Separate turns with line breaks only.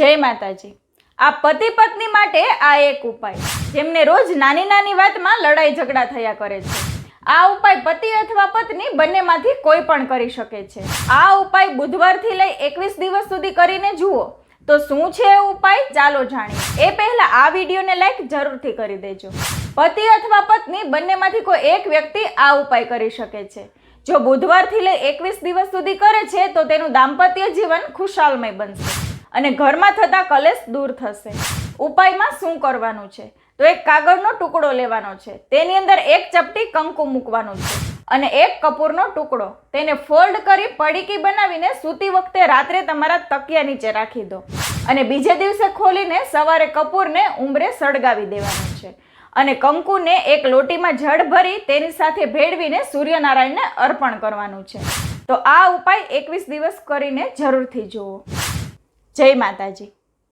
જય માતાજી. આ પતિ પત્ની માટે આ એક ઉપાય. જેમને રોજ નાની નાની વાતમાં લડાઈ ઝઘડા થયા કરે છે. આ ઉપાય પતિ અથવા પત્ની બંનેમાંથી કોઈ પણ કરી શકે છે. આ ઉપાય બુધવારથી લઈ એકવીસ દિવસ સુધી કરીને જુઓ. તો શું છે એ ઉપાય? ચાલો જાણીએ. એ પહેલાં આ વિડીયોને લાઈક જરૂરથી કરી દેજો. પતિ અથવા પત્ની બંનેમાંથી કોઈ એક વ્યક્તિ આ ઉપાય કરી શકે છે. જો બુધવારથી લઈ એકવીસ દિવસ સુધી કરે છે, તો તેનું દાંપત્ય જીવન ખુશાલમય બનશે. અને ઘરમાં થતા કલેશ દૂર થશે. ઉપાયમાં શું કરવાનું છે? તો એક કાગળનો ટુકડો લેવાનો છે. તેની અંદર એક ચપટી કંકુ મૂકવાનું છે અને એક કપૂરનો ટુકડો. તેને ફોલ્ડ કરી પડીકી બનાવીને સૂતી વખતે રાત્રે તમારા તકિયા નીચે રાખી દો. અને બીજે દિવસે ખોલીને સવારે કપૂરને ઉંબરે સળગાવી દેવાનું છે. અને કંકુને એક લોટીમાં જળ ભરી તેની સાથે ભેળવીને સૂર્યનારાયણને અર્પણ કરવાનું છે. તો આ ઉપાય એકવીસ દિવસ કરીને જરૂરથી જુઓ. જય માતાજી.